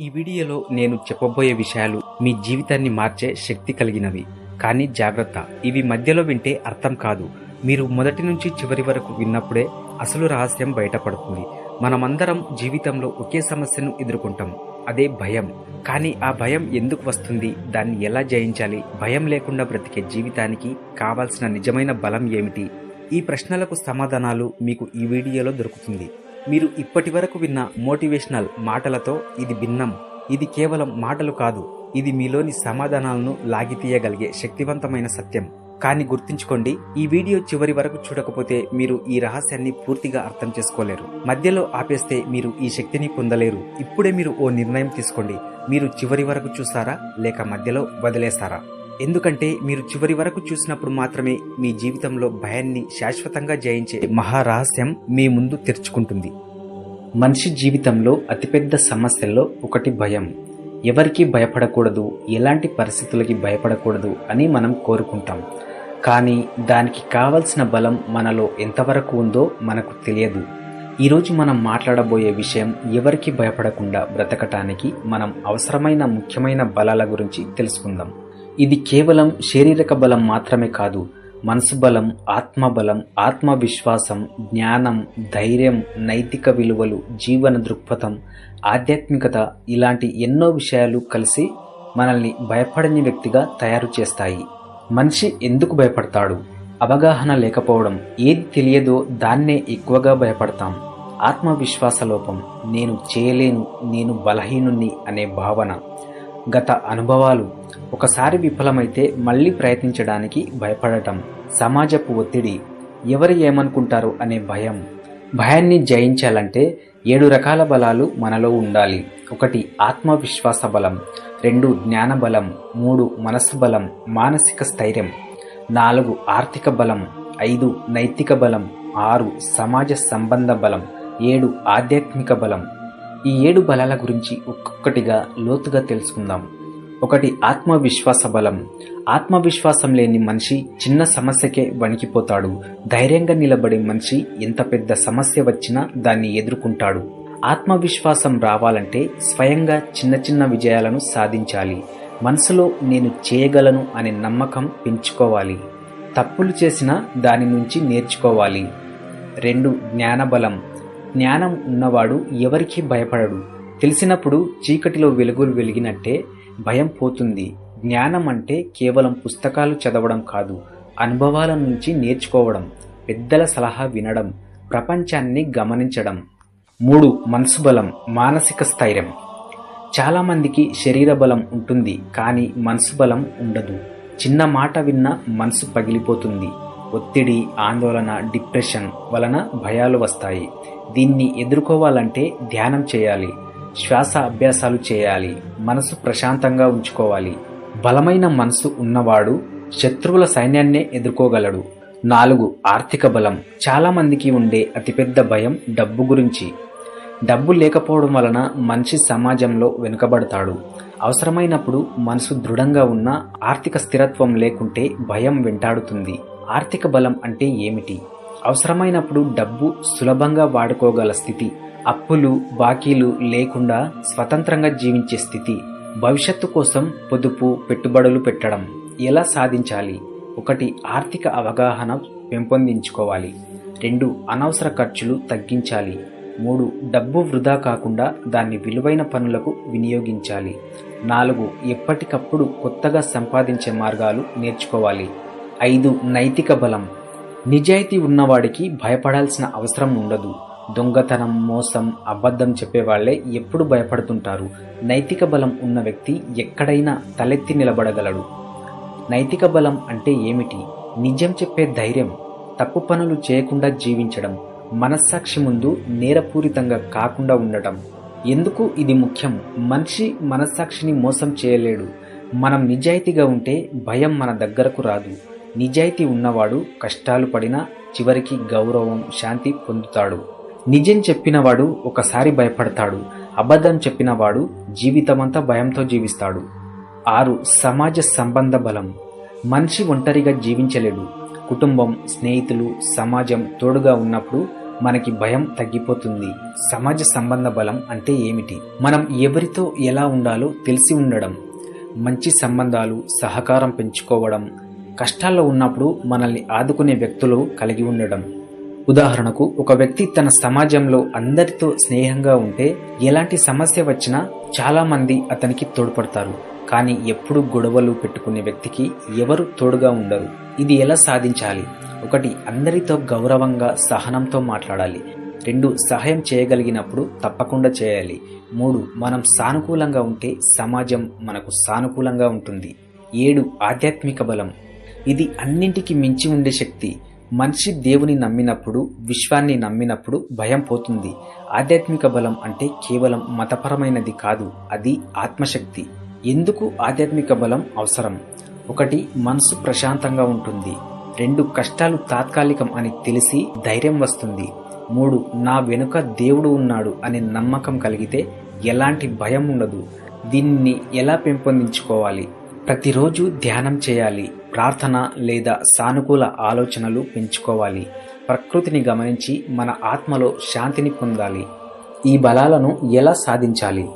ఈ వీడియోలో నేను చెప్పబోయే విషయాలు మీ జీవితాన్ని మార్చే శక్తి కలిగినవి. కానీ జాగ్రత్త ఇవి మధ్యలో వింటే అర్థం కాదు. మీరు మొదటి నుంచి చివరి వరకు విన్నప్పుడే అసలు రహస్యం బయటపడుతుంది. మనమందరం జీవితంలో ఒకే సమస్యను ఎదుర్కొంటాం. అదే భయం. కానీ ఆ భయం ఎందుకు వస్తుంది? దాన్ని ఎలా జయించాలి? భయం లేకుండా బ్రతికే జీవితానికి కావాల్సిన నిజమైన బలం ఏమిటి? ఈ ప్రశ్నలకు సమాధానాలు మీకు ఈ వీడియోలో దొరుకుతుంది. మీరు ఇప్పటి వరకు విన్న మోటివేషనల్ మాటలతో ఇది భిన్నం. ఇది కేవలం మాటలు కాదు ఇది మీలోని సమాధానాలను లాగితీయగలిగే శక్తివంతమైన సత్యం. కానీ గుర్తుంచుకోండి ఈ వీడియో చివరి వరకు చూడకపోతే మీరు ఈ రహస్యాన్ని పూర్తిగా అర్థం చేసుకోలేరు. మధ్యలో ఆపేస్తే మీరు ఈ శక్తిని పొందలేరు. ఇప్పుడే మీరు ఓ నిర్ణయం తీసుకోండి. మీరు చివరి వరకు చూస్తారా లేక మధ్యలో వదిలేస్తారా ఎందుకంటే మీరు చివరి వరకు చూసినప్పుడు మాత్రమే మీ జీవితంలో భయాన్ని శాశ్వతంగా జయించే మహారహస్యం మీ ముందు తెరుచుకుంటుంది. మనిషి జీవితంలో అతిపెద్ద సమస్యల్లో ఒకటి భయం. ఎవరికి భయపడకూడదు ఎలాంటి పరిస్థితులకి భయపడకూడదు అని మనం కోరుకుంటాం. కానీ దానికి కావలసిన బలం మనలో ఎంతవరకు ఉందో మనకు తెలియదు. ఈరోజు మనం మాట్లాడబోయే విషయం ఎవరికి భయపడకుండా బ్రతకటానికి మనం అవసరమైన ముఖ్యమైన బలాల గురించి తెలుసుకుందాం. ఇది కేవలం శారీరక బలం మాత్రమే కాదు మనసు బలం ఆత్మబలం ఆత్మవిశ్వాసం జ్ఞానం ధైర్యం నైతిక విలువలు జీవన దృక్పథం ఆధ్యాత్మికత ఇలాంటి ఎన్నో విషయాలు కలిసి మనల్ని భయపడని వ్యక్తిగా తయారు చేస్తాయి. మనిషి ఎందుకు భయపడతాడు? అవగాహన లేకపోవడం ఏది తెలియదో దాన్నే ఎక్కువగా భయపడతాం. ఆత్మవిశ్వాస లోపం నేను చేయలేను నేను బలహీనుణ్ణి అనే భావన గత అనుభవాలు ఒకసారి విఫలమైతే మళ్ళీ ప్రయత్నించడానికి భయపడటం సమాజపు ఒత్తిడి ఎవరు ఏమనుకుంటారు అనే భయం. భయాన్ని జయించాలంటే ఏడు రకాల బలాలు మనలో ఉండాలి. ఒకటి ఆత్మవిశ్వాస బలం రెండు జ్ఞాన బలం మూడు మనస్సు బలం మానసిక స్థైర్యం నాలుగు ఆర్థిక బలం ఐదు నైతిక బలం ఆరు సమాజ సంబంధ బలం ఏడు ఆధ్యాత్మిక బలం. ఈ ఏడు బలాల గురించి ఒక్కొక్కటిగా లోతుగా తెలుసుకుందాం. ఒకటి ఆత్మవిశ్వాస బలం. ఆత్మవిశ్వాసం లేని మనిషి చిన్న సమస్యకే వణికిపోతాడు. ధైర్యంగా నిలబడే మనిషి ఎంత పెద్ద సమస్య వచ్చినా దాన్ని ఎదుర్కొంటాడు. ఆత్మవిశ్వాసం రావాలంటే స్వయంగా చిన్న చిన్న విజయాలను సాధించాలి. మనసులో నేను చేయగలను అనే నమ్మకం పెంచుకోవాలి. తప్పులు చేసినా దాని నుంచి నేర్చుకోవాలి. రెండు జ్ఞానబలం. జ్ఞానం ఉన్నవాడు ఎవరికీ భయపడడు. తెలిసినప్పుడు చీకటిలో వెలుగులు వెలిగినట్టే భయం పోతుంది. జ్ఞానం అంటే కేవలం పుస్తకాలు చదవడం కాదు అనుభవాల నుంచి నేర్చుకోవడం పెద్దల సలహా వినడం ప్రపంచాన్ని గమనించడం. మూడు మనసు బలం మానసిక స్థైర్యం. చాలామందికి శరీర బలం ఉంటుంది కానీ మనసు బలం ఉండదు. చిన్న మాట విన్నా మనసు పగిలిపోతుంది. ఒత్తిడి ఆందోళన డిప్రెషన్ వలన భయాలు వస్తాయి. దీన్ని ఎదుర్కోవాలంటే ధ్యానం చేయాలి. శ్వాస అభ్యాసాలు చేయాలి మనసు ప్రశాంతంగా ఉంచుకోవాలి. బలమైన మనసు ఉన్నవాడు శత్రువుల సైన్యాన్నే ఎదుర్కోగలడు. నాలుగు ఆర్థిక బలం. చాలా మందికి ఉండే అతిపెద్ద భయం డబ్బు గురించి. డబ్బు లేకపోవడం వలన మనిషి సమాజంలో వెనుకబడతాడు. అవసరమైనప్పుడు మనసు దృఢంగా ఉన్న ఆర్థిక స్థిరత్వం లేకుంటే భయం వెంటాడుతుంది. ఆర్థిక బలం అంటే ఏమిటి? అవసరమైనప్పుడు డబ్బు సులభంగా వాడుకోగల స్థితి. అప్పులు బాకీలు లేకుండా స్వతంత్రంగా జీవించే స్థితి. భవిష్యత్తు కోసం పొదుపు పెట్టుబడులు పెట్టడం. ఎలా సాధించాలి? ఒకటి ఆర్థిక అవగాహన పెంపొందించుకోవాలి. రెండు అనవసర ఖర్చులు తగ్గించాలి. మూడు డబ్బు వృధా కాకుండా దాన్ని విలువైన పనులకు వినియోగించాలి. నాలుగు ఎప్పటికప్పుడు కొత్తగా సంపాదించే మార్గాలు నేర్చుకోవాలి. ఐదు నైతిక బలం. నిజాయితీ ఉన్నవాడికి భయపడాల్సిన అవసరం ఉండదు. దొంగతనం మోసం అబద్ధం చెప్పేవాళ్ళే ఎప్పుడు భయపడుతుంటారు. నైతిక బలం ఉన్న వ్యక్తి ఎక్కడైనా తలెత్తి నిలబడగలడు. నైతిక బలం అంటే ఏమిటి? నిజం చెప్పే ధైర్యం తప్పు పనులు చేయకుండా జీవించడం మనస్సాక్షి ముందు నేరపూరితంగా కాకుండా ఉండటం. ఎందుకు ఇది ముఖ్యం? మనిషి మనస్సాక్షిని మోసం చేయలేడు. మనం నిజాయితీగా ఉంటే భయం మన దగ్గరకు రాదు. నిజాయితీ ఉన్నవాడు కష్టాలు పడినా చివరికి గౌరవం శాంతి పొందుతాడు. నిజం చెప్పినవాడు ఒకసారి భయపడతాడు అబద్ధం చెప్పినవాడు జీవితమంతా భయంతో జీవిస్తాడు. ఆరు సమాజ సంబంధ బలం. మనిషి ఒంటరిగా జీవించలేడు. కుటుంబం స్నేహితులు సమాజం తోడుగా ఉన్నప్పుడు మనకి భయం తగ్గిపోతుంది. సమాజ సంబంధ బలం అంటే ఏమిటి? మనం ఎవరితో ఎలా ఉండాలో తెలిసి ఉండడం మంచి సంబంధాలు సహకారం పెంచుకోవడం కష్టాల్లో ఉన్నప్పుడు మనల్ని ఆదుకునే వ్యక్తులు కలిగి ఉండడం. ఉదాహరణకు ఒక వ్యక్తి తన సమాజంలో అందరితో స్నేహంగా ఉంటే ఎలాంటి సమస్య వచ్చినా చాలా మంది అతనికి తోడ్పడతారు. కానీ ఎప్పుడు గొడవలు పెట్టుకునే వ్యక్తికి ఎవరు తోడుగా ఉండరు. ఇది ఎలా సాధించాలి? ఒకటి అందరితో గౌరవంగా సహనంతో మాట్లాడాలి. రెండు సహాయం చేయగలిగినప్పుడు తప్పకుండా చేయాలి. మూడు మనం సానుకూలంగా ఉంటే సమాజం మనకు సానుకూలంగా ఉంటుంది. ఏడు ఆధ్యాత్మిక బలం. ఇది అన్నింటికి మించి ఉండే శక్తి. మనిషి దేవుని నమ్మినప్పుడు విశ్వాన్ని నమ్మినప్పుడు భయం పోతుంది. ఆధ్యాత్మిక బలం అంటే కేవలం మతపరమైనది కాదు అది ఆత్మశక్తి. ఎందుకు ఆధ్యాత్మిక బలం అవసరం? ఒకటి మనసు ప్రశాంతంగా ఉంటుంది. రెండు కష్టాలు తాత్కాలికం అని తెలిసి ధైర్యం వస్తుంది. మూడు నా వెనుక దేవుడు ఉన్నాడు అనే నమ్మకం కలిగితే ఎలాంటి భయం ఉండదు. దీన్ని ఎలా పెంపొందించుకోవాలి? ప్రతిరోజు ధ్యానం చేయాలి. ప్రార్థన లేదా సానుకూల ఆలోచనలు పెంచుకోవాలి. ప్రకృతిని గమనించి మన ఆత్మలో శాంతిని పొందాలి. ఈ బలాలను ఎలా సాధించాలి?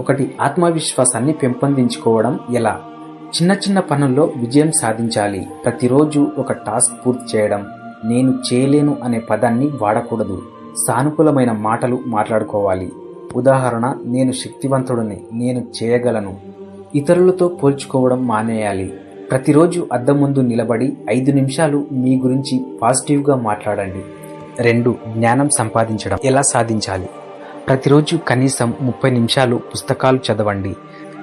ఒకటి ఆత్మవిశ్వాసాన్ని పెంపొందించుకోవడం ఎలా? చిన్న చిన్న పనుల్లో విజయం సాధించాలి. ప్రతిరోజు ఒక టాస్క్ పూర్తి చేయడం. నేను చేయలేను అనే పదాన్ని వాడకూడదు. సానుకూలమైన మాటలు మాట్లాడుకోవాలి. ఉదాహరణ నేను శక్తివంతుడిని నేను చేయగలను. ఇతరులతో పోల్చుకోవడం మానేయాలి. ప్రతిరోజు అద్దం ముందు నిలబడి ఐదు నిమిషాలు మీ గురించి పాజిటివ్గా మాట్లాడండి. రెండు జ్ఞానం సంపాదించడం ఎలా సాధించాలి? ప్రతిరోజు కనీసం ముప్పై నిమిషాలు పుస్తకాలు చదవండి.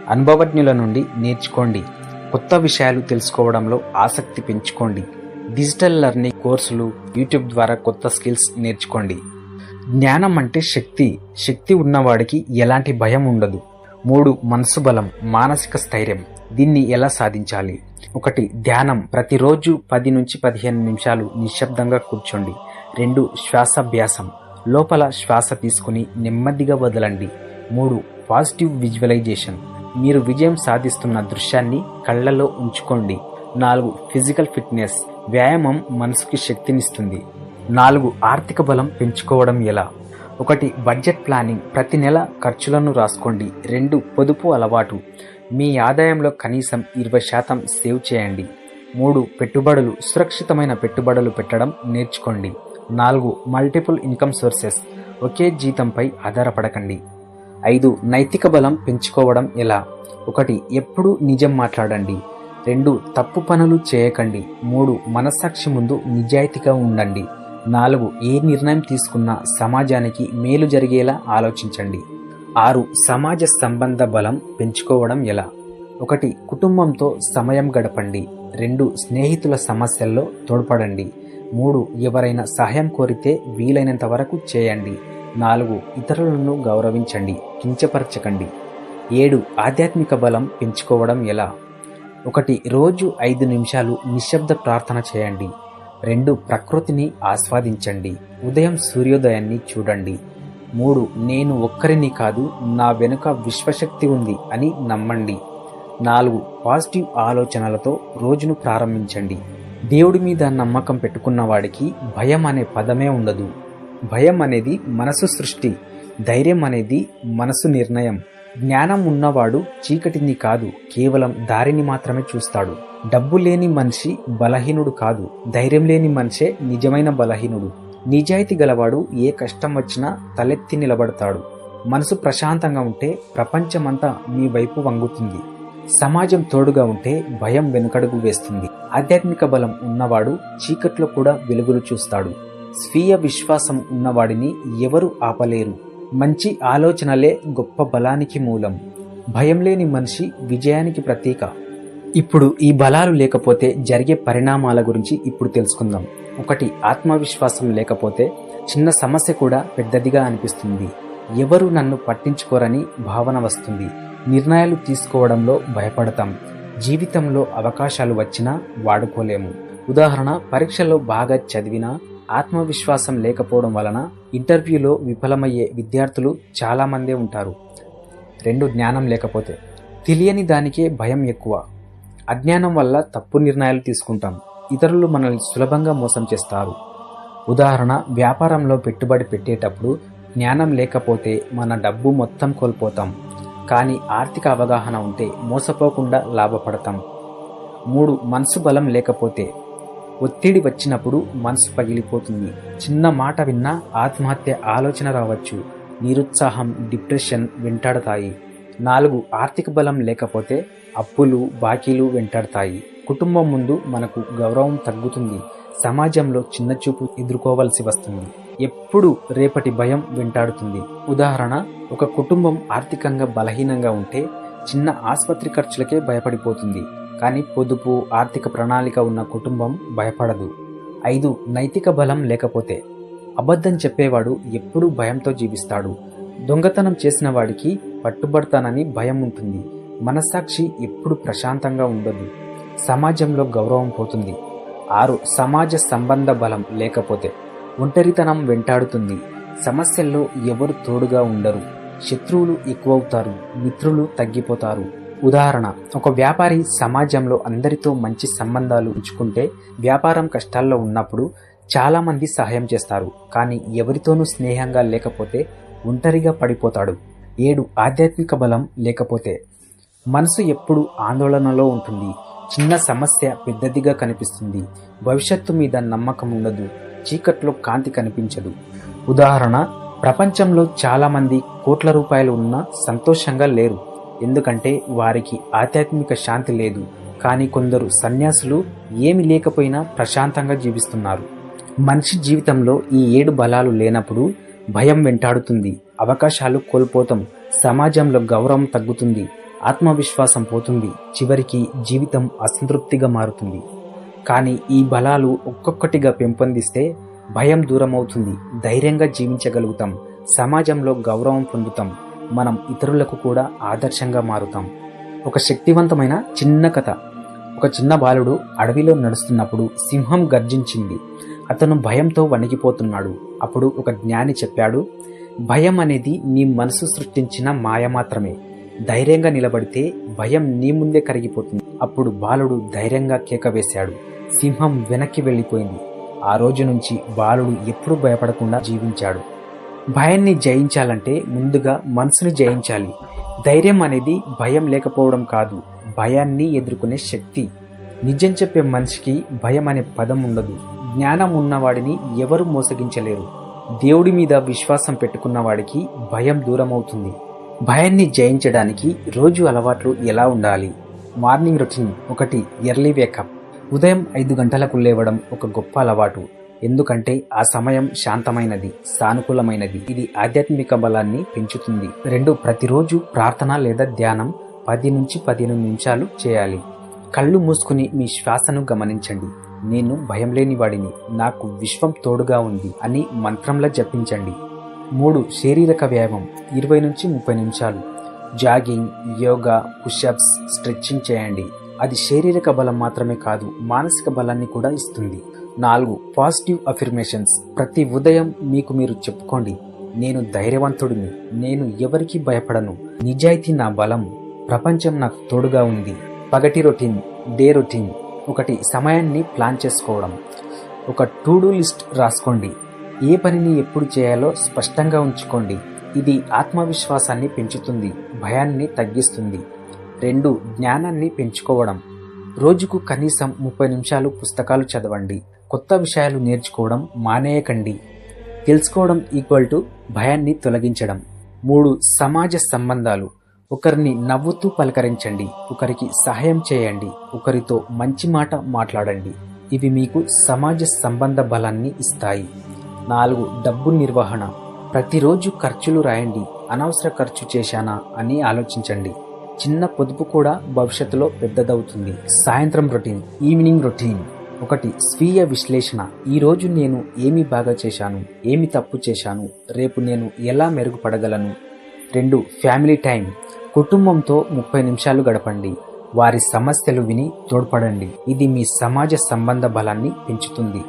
అనుభవజ్ఞుల నుండి నేర్చుకోండి. కొత్త విషయాలు తెలుసుకోవడంలో ఆసక్తి పెంచుకోండి. డిజిటల్ లెర్నింగ్ కోర్సులు యూట్యూబ్ ద్వారా కొత్త స్కిల్స్ నేర్చుకోండి. జ్ఞానం అంటే శక్తి. శక్తి ఉన్నవాడికి ఎలాంటి భయం ఉండదు. మూడు మనసు బలం మానసిక స్థైర్యం. దీన్ని ఎలా సాధించాలి? ఒకటి ధ్యానం. ప్రతిరోజు పది నుంచి పదిహేను నిమిషాలు నిశ్శబ్దంగా కూర్చోండి. రెండు శ్వాసాభ్యాసం. లోపల శ్వాస తీసుకుని నెమ్మదిగా వదలండి. మూడు పాజిటివ్ విజువలైజేషన్. మీరు విజయం సాధిస్తున్న దృశ్యాన్ని కళ్ళలో ఉంచుకోండి. నాలుగు ఫిజికల్ ఫిట్నెస్. వ్యాయామం మనసుకి శక్తినిస్తుంది. నాలుగు ఆర్థిక బలం పెంచుకోవడం ఎలా? ఒకటి బడ్జెట్ ప్లానింగ్. ప్రతి నెల ఖర్చులను రాసుకోండి. రెండు పొదుపు అలవాటు. మీ ఆదాయంలో కనీసం ఇరవై శాతం సేవ్ చేయండి. మూడు పెట్టుబడులు సురక్షితమైన పెట్టుబడులు పెట్టడం నేర్చుకోండి. నాలుగు మల్టిపుల్ ఇన్కమ్ సోర్సెస్ ఒకే జీతంపై ఆధారపడకండి. ఐదు నైతిక బలం పెంచుకోవడం ఎలా? ఒకటి ఎప్పుడు నిజం మాట్లాడండి. రెండు తప్పు పనులు చేయకండి. మూడు మనస్సాక్షి ముందు నిజాయితీగా ఉండండి. నాలుగు ఏ నిర్ణయం తీసుకున్నా సమాజానికి మేలు జరిగేలా ఆలోచించండి. ఆరు సమాజ సంబంధ బలం పెంచుకోవడం ఎలా? ఒకటి కుటుంబంతో సమయం గడపండి. రెండు స్నేహితుల సమస్యల్లో తోడ్పడండి. మూడు ఎవరైనా సహాయం కోరితే వీలైనంత వరకు చేయండి. నాలుగు ఇతరులను గౌరవించండి. కించపరచకండి. ఏడు ఆధ్యాత్మిక బలం పెంచుకోవడం ఎలా? ఒకటి రోజు ఐదు నిమిషాలు నిశ్శబ్ద ప్రార్థన చేయండి. రెండు ప్రకృతిని ఆస్వాదించండి. ఉదయం సూర్యోదయాన్ని చూడండి. మూడు నేను ఒక్కరిని కాదు నా వెనుక విశ్వశక్తి ఉంది అని నమ్మండి. నాలుగు పాజిటివ్ ఆలోచనలతో రోజును ప్రారంభించండి. దేవుడి మీద నమ్మకం పెట్టుకున్న వాడికి భయం అనే పదమే ఉండదు. భయం అనేది మనసు సృష్టి ధైర్యం అనేది మనసు నిర్ణయం. జ్ఞానం ఉన్నవాడు చీకటిని కాదు కేవలం దారిని మాత్రమే చూస్తాడు. డబ్బు లేని మనిషి బలహీనుడు కాదు ధైర్యం లేని మనిషే నిజమైన బలహీనుడు. నిజాయితీ గలవాడు ఏ కష్టం వచ్చినా తలెత్తి నిలబడతాడు. మనసు ప్రశాంతంగా ఉంటే ప్రపంచమంతా మీ వైపు వంగుతుంది. సమాజం తోడుగా ఉంటే భయం వెనుకడుగు వేస్తుంది. ఆధ్యాత్మిక బలం ఉన్నవాడు చీకట్లో కూడా వెలుగులు చూస్తాడు. స్వీయ విశ్వాసం ఉన్నవాడిని ఎవరు ఆపలేరు. మంచి ఆలోచనలే గొప్ప బలానికి మూలం. భయం లేని మనిషి విజయానికి ప్రతీక. ఇప్పుడు ఈ బలాలు లేకపోతే జరిగే పరిణామాల గురించి ఇప్పుడు తెలుసుకుందాం. ఒకటి ఆత్మవిశ్వాసం లేకపోతే చిన్న సమస్య కూడా పెద్దదిగా అనిపిస్తుంది. ఎవరు నన్ను పట్టించుకోరని భావన వస్తుంది. నిర్ణయాలు తీసుకోవడంలో భయపడతాం. జీవితంలో అవకాశాలు వచ్చినా వాడుకోలేము. ఉదాహరణ పరీక్షలో బాగా చదివినా ఆత్మవిశ్వాసం లేకపోవడం వలన ఇంటర్వ్యూలో విఫలమయ్యే విద్యార్థులు చాలామందే ఉంటారు. రెండు జ్ఞానం లేకపోతే తెలియని దానికే భయం ఎక్కువ. అజ్ఞానం వల్ల తప్పు నిర్ణయాలు తీసుకుంటాం. ఇతరులు మనల్ని సులభంగా మోసం చేస్తారు. ఉదాహరణ వ్యాపారంలో పెట్టుబడి పెట్టేటప్పుడు జ్ఞానం లేకపోతే మన డబ్బు మొత్తం కోల్పోతాం. కానీ ఆర్థిక అవగాహన ఉంటే మోసపోకుండా లాభపడతాం. మూడు మనసు బలం లేకపోతే. ఒత్తిడి వచ్చినప్పుడు మనసు పగిలిపోతుంది. చిన్న మాట విన్నా ఆత్మహత్య ఆలోచన రావచ్చు. నిరుత్సాహం డిప్రెషన్ వెంటాడతాయి. నాలుగు ఆర్థిక బలం లేకపోతే అప్పులు బాకీలు వెంటాడతాయి. కుటుంబం ముందు మనకు గౌరవం తగ్గుతుంది. సమాజంలో చిన్నచూపు ఎదుర్కోవలసి వస్తుంది. ఎప్పుడు రేపటి భయం వెంటాడుతుంది. ఉదాహరణ ఒక కుటుంబం ఆర్థికంగా బలహీనంగా ఉంటే చిన్న ఆసుపత్రి ఖర్చులకే భయపడిపోతుంది. కానీ పొదుపు ఆర్థిక ప్రణాళిక ఉన్న కుటుంబం భయపడదు. ఐదు నైతిక బలం లేకపోతే. అబద్ధం చెప్పేవాడు ఎప్పుడూ భయంతో జీవిస్తాడు. దొంగతనం చేసిన వాడికి పట్టుబడతానని భయం ఉంటుంది. మనస్సాక్షి ఎప్పుడు ప్రశాంతంగా ఉండదు. సమాజంలో గౌరవం పోతుంది. ఆరు సమాజ సంబంధ బలం లేకపోతే ఒంటరితనం వెంటాడుతుంది. సమస్యల్లో ఎవరు తోడుగా ఉండరు. శత్రువులు ఎక్కువవుతారు. మిత్రులు తగ్గిపోతారు. ఉదాహరణ ఒక వ్యాపారి సమాజంలో అందరితో మంచి సంబంధాలు ఉంచుకుంటే వ్యాపారం కష్టాల్లో ఉన్నప్పుడు చాలామంది సహాయం చేస్తారు. కానీ ఎవరితోనూ స్నేహంగా లేకపోతే ఒంటరిగా పడిపోతాడు. ఏడు ఆధ్యాత్మిక బలం లేకపోతే మనసు ఎప్పుడు ఆందోళనలో ఉంటుంది. చిన్న సమస్య పెద్దదిగా కనిపిస్తుంది. భవిష్యత్తు మీద నమ్మకం ఉండదు. చీకట్లో కాంతి కనిపించదు. ఉదాహరణ ప్రపంచంలో చాలా మంది కోట్ల రూపాయలు ఉన్నా సంతోషంగా లేరు. ఎందుకంటే వారికి ఆధ్యాత్మిక శాంతి లేదు. కానీ కొందరు సన్యాసులు ఏమి లేకపోయినా ప్రశాంతంగా జీవిస్తున్నారు. మనిషి జీవితంలో ఈ ఏడు బలాలు లేనప్పుడు భయం వెంటాడుతుంది. అవకాశాలు కోల్పోతాం. సమాజంలో గౌరవం తగ్గుతుంది. ఆత్మవిశ్వాసం పోతుంది. చివరికి జీవితం అసంతృప్తిగా మారుతుంది. కానీ ఈ బలాలు ఒక్కొక్కటిగా పెంపొందిస్తే భయం దూరమవుతుంది. ధైర్యంగా జీవించగలుగుతాం. సమాజంలో గౌరవం పొందుతాం. మనం ఇతరులకు కూడా ఆదర్శంగా మారుతాం. ఒక శక్తివంతమైన చిన్న కథ. ఒక చిన్న బాలుడు అడవిలో నడుస్తున్నప్పుడు సింహం గర్జించింది. అతను భయంతో వణికిపోతున్నాడు. అప్పుడు ఒక జ్ఞాని చెప్పాడు భయం అనేది నీ మనసు సృష్టించిన మాయ మాత్రమే. ధైర్యంగా నిలబడితే భయం నీ ముందే కరిగిపోతుంది. అప్పుడు బాలుడు ధైర్యంగా కేక వేశాడు. సింహం వెనక్కి వెళ్ళిపోయింది. ఆ రోజు నుంచి బాలుడు ఎప్పుడూ భయపడకుండా జీవించాడు. భయాన్ని జయించాలంటే ముందుగా మనసుని జయించాలి. ధైర్యం అనేది భయం లేకపోవడం కాదు భయాన్ని ఎదుర్కొనే శక్తి. నిజం చెప్పే మనిషికి భయం అనే పదం ఉండదు. జ్ఞానం ఉన్నవాడిని ఎవరు మోసగించలేరు. దేవుడి మీద విశ్వాసం పెట్టుకున్న వాడికి భయం దూరమవుతుంది. భయాన్ని జయించడానికి రోజు అలవాట్లు ఎలా ఉండాలి? మార్నింగ్ రొటీన్ ఒకటి ఎర్లీ వేకప్. ఉదయం ఐదు గంటలకు లేవడం ఒక గొప్ప అలవాటు. ఎందుకంటే ఆ సమయం శాంతమైనది సానుకూలమైనది. ఇది ఆధ్యాత్మిక బలాన్ని పెంచుతుంది. రెండు ప్రతిరోజు ప్రార్థన లేదా ధ్యానం పది నుంచి పదిహేను నిమిషాలు చేయాలి. కళ్ళు మూసుకుని మీ శ్వాసను గమనించండి. నేను భయం లేని వాడిని. నాకు విశ్వం తోడుగా ఉంది అని మంత్రంలా జపించండి. మూడు శారీరక వ్యాయామం ఇరవై నుంచి ముప్పై నిమిషాలు. జాగింగ్ యోగా పుషప్స్ స్ట్రెచ్చింగ్ చేయండి. అది శారీరక బలం మాత్రమే కాదు మానసిక బలాన్ని కూడా ఇస్తుంది. నాలుగు పాజిటివ్ అఫిర్మేషన్స్. ప్రతి ఉదయం మీకు మీరు చెప్పుకోండి నేను ధైర్యవంతుడిని నేను ఎవరికి భయపడను. నిజాయితీ నా బలం ప్రపంచం నాకు తోడుగా ఉంది. పగటి రొటీన్ డే రొటీన్. ఒకటి సమయాన్ని ప్లాన్ చేసుకోవడం. ఒక టు డూ లిస్ట్ రాసుకోండి. ఏ పనిని ఎప్పుడు చేయాలో స్పష్టంగా ఉంచుకోండి. ఇది ఆత్మవిశ్వాసాన్ని పెంచుతుంది భయాన్ని తగ్గిస్తుంది. రెండు జ్ఞానాన్ని పెంచుకోవడం. రోజుకు కనీసం ముప్పై నిమిషాలు పుస్తకాలు చదవండి. కొత్త విషయాలు నేర్చుకోవడం మానేయకండి. తెలుసుకోవడం ఈక్వల్ టు భయాన్ని తొలగించడం. మూడు సమాజ సంబంధాలు. ఒకరిని నవ్వుతూ పలకరించండి. ఒకరికి సహాయం చేయండి. ఒకరితో మంచి మాట మాట్లాడండి. ఇవి మీకు సమాజ సంబంధ బలాన్ని ఇస్తాయి. నాలుగు డబ్బు నిర్వహణ. ప్రతిరోజు ఖర్చులు రాయండి అనవసర ఖర్చు చేశానా అని ఆలోచించండి. చిన్న పొదుపు కూడా భవిష్యత్తులో పెద్దదవుతుంది. సాయంత్రం రొటీన్ ఈవినింగ్ రొటీన్. ఒకటి స్వీయ విశ్లేషణ. ఈరోజు నేను ఏమి బాగా చేశాను ఏమి తప్పు చేశాను రేపు నేను ఎలా మెరుగుపడగలను? రెండు ఫ్యామిలీ టైం కుటుంబంతో ముప్పై నిమిషాలు గడపండి. వారి సమస్యలు విని తోడ్పడండి. ఇది మీ సమాజ సంబంధ బలాన్ని పెంచుతుంది.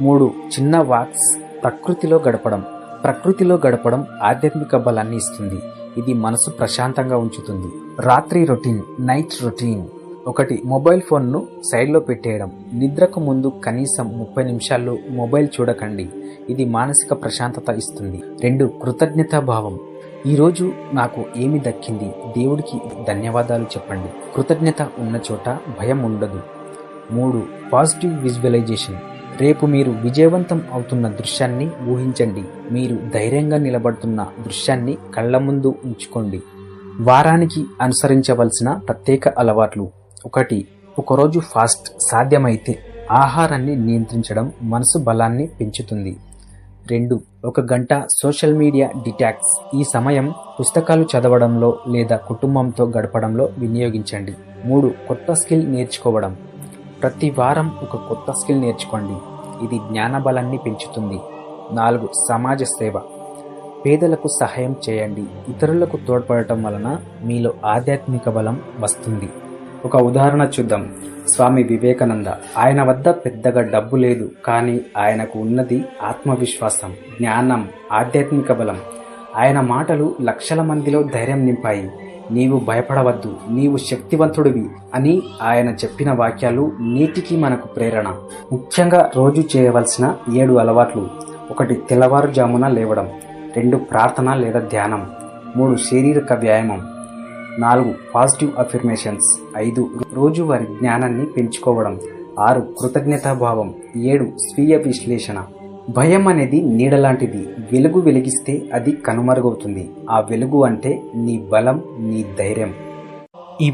మూడు చిన్న వాక్స్. ప్రకృతిలో గడపడం. ప్రకృతిలో గడపడం ఆధ్యాత్మిక బలాన్ని ఇస్తుంది. ఇది మనసు ప్రశాంతంగా ఉంచుతుంది. రాత్రి రొటీన్ నైట్ రొటీన్. ఒకటి మొబైల్ ఫోన్ను సైడ్లో పెట్టేయడం. నిద్రకు ముందు కనీసం ముప్పై నిమిషాల్లో మొబైల్ చూడకండి. ఇది మానసిక ప్రశాంతత ఇస్తుంది. రెండు కృతజ్ఞతా భావం ఈరోజు నాకు ఏమి దక్కింది? దేవుడికి ధన్యవాదాలు చెప్పండి. కృతజ్ఞత ఉన్న చోట భయం ఉండదు. మూడు పాజిటివ్ విజువలైజేషన్. రేపు మీరు విజయవంతం అవుతున్న దృశ్యాన్ని ఊహించండి. మీరు ధైర్యంగా నిలబడుతున్న దృశ్యాన్ని కళ్ళ ముందు ఉంచుకోండి. వారానికి అనుసరించవలసిన ప్రత్యేక అలవాట్లు. ఒకటి ఒకరోజు ఫాస్ట్ సాధ్యమైతే ఆహారాన్ని నియంత్రించడం మనసు బలాన్ని పెంచుతుంది. రెండు ఒక గంట సోషల్ మీడియా డిటాక్స్. ఈ సమయం పుస్తకాలు చదవడంలో లేదా కుటుంబంతో గడపడంలో వినియోగించండి. మూడు కొత్త స్కిల్ నేర్చుకోవడం. ప్రతి వారం ఒక కొత్త స్కిల్ నేర్చుకోండి. ఇది జ్ఞాన బలాన్ని పెంచుతుంది. నాలుగు సమాజ సేవ. పేదలకు సహాయం చేయండి. ఇతరులకు తోడ్పడటం వలన మీలో ఆధ్యాత్మిక బలం వస్తుంది. ఒక ఉదాహరణ చూద్దాం. స్వామి వివేకానంద. ఆయన వద్ద పెద్దగా డబ్బు లేదు కానీ ఆయనకు ఉన్నది ఆత్మవిశ్వాసం జ్ఞానం ఆధ్యాత్మిక బలం. ఆయన మాటలు లక్షల మందిలో ధైర్యం నింపాయి. నీవు భయపడవద్దు నీవు శక్తివంతుడివి అని ఆయన చెప్పిన వాక్యాలు నీటికి మనకు ప్రేరణ. ముఖ్యంగా రోజు చేయవలసిన ఏడు అలవాట్లు. ఒకటి తెల్లవారుజామున లేవడం. రెండు ప్రార్థన లేదా ధ్యానం. మూడు శారీరక వ్యాయామం. నాలుగు పాజిటివ్ అఫిర్మేషన్స్. ఐదు రోజువారి జ్ఞానాన్ని పెంచుకోవడం. ఆరు కృతజ్ఞతాభావం. ఏడు స్వీయ విశ్లేషణ. భయం అనేది నీడలాంటిది. వెలుగు వెలిగిస్తే అది కనుమరుగవుతుంది. ఆ వెలుగు అంటే నీ బలం నీ ధైర్యం. ఈ